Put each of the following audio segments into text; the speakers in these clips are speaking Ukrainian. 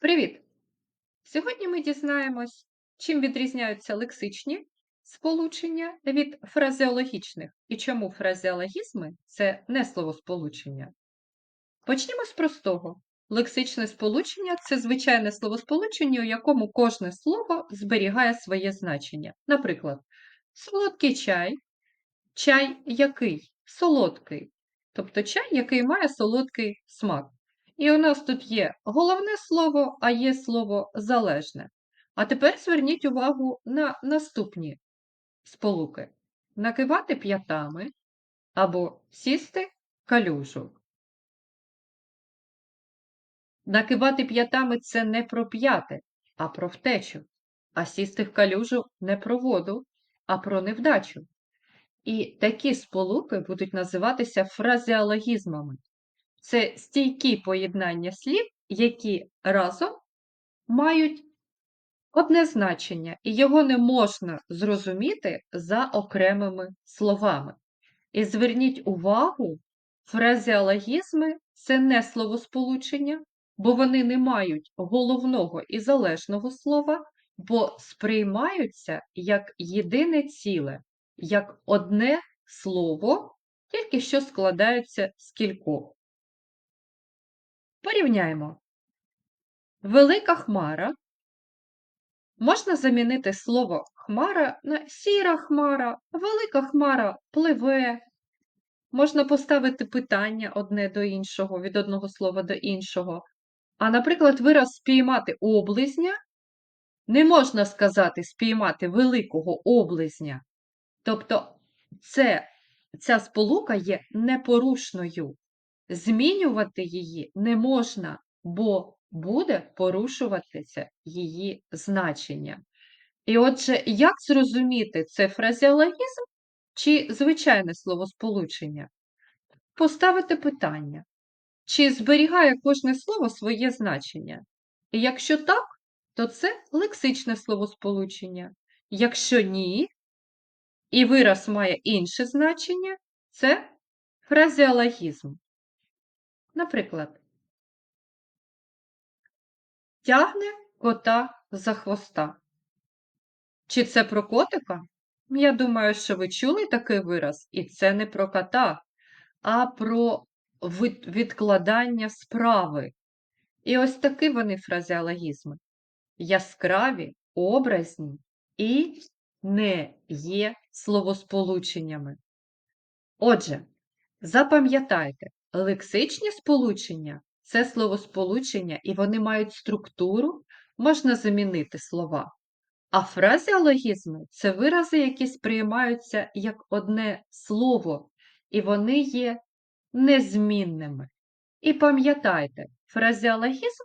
Привіт! Сьогодні ми дізнаємось, чим відрізняються лексичні сполучення від фразеологічних і чому фразеологізми це не словосполучення. Почнімо з простого. Лексичне сполучення це звичайне словосполучення, у якому кожне слово зберігає своє значення. Наприклад, солодкий чай, чай який? Солодкий. Тобто чай, який має солодкий смак. І у нас тут є головне слово, а є слово залежне. А тепер зверніть увагу на наступні сполуки: накивати п'ятами або сісти калюжу. Накивати п'ятами це не про п'яти, а про втечу. А сісти в калюжу не про воду, а про невдачу. І такі сполуки будуть називатися фразеологізмами. Це стійкі поєднання слів, які разом мають одне значення, і його не можна зрозуміти за окремими словами. І зверніть увагу, фразеологізми це не словосполучення, бо вони не мають головного і залежного слова, бо сприймаються як єдине ціле, як одне слово, тільки що складаються з кількох. Порівняємо. Велика хмара. Можна замінити слово хмара на сіра хмара, велика хмара пливе. Можна поставити питання одне до іншого, від одного слова до іншого. А, наприклад, вираз спіймати облизня не можна сказати спіймати великого облизня. Тобто це, ця сполука є непорушною. Змінювати її не можна, бо буде порушуватися її значення. І отже, як зрозуміти, це фразеологізм чи звичайне словосполучення? Поставити питання, чи зберігає кожне слово своє значення? І якщо так, то це лексичне словосполучення. Якщо ні, і вираз має інше значення, це фразеологізм. Наприклад, тягне кота за хвоста. Чи це про котика? Я думаю, що ви чули такий вираз, і це не про кота, а про відкладання справи. І ось такі вони фразеологізми. Яскраві, образні і не є словосполученнями. Отже, запам'ятайте, лексичні сполучення це словосполучення, і вони мають структуру, можна замінити слова. А фразеологізми це вирази, які сприймаються як одне слово, і вони є незмінними. І пам'ятайте, фразеологізм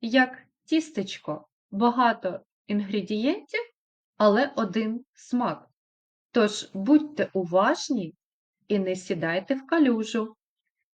як тістечко, багато інгредієнтів, але один смак. Тож будьте уважні і не сідайте в калюжу.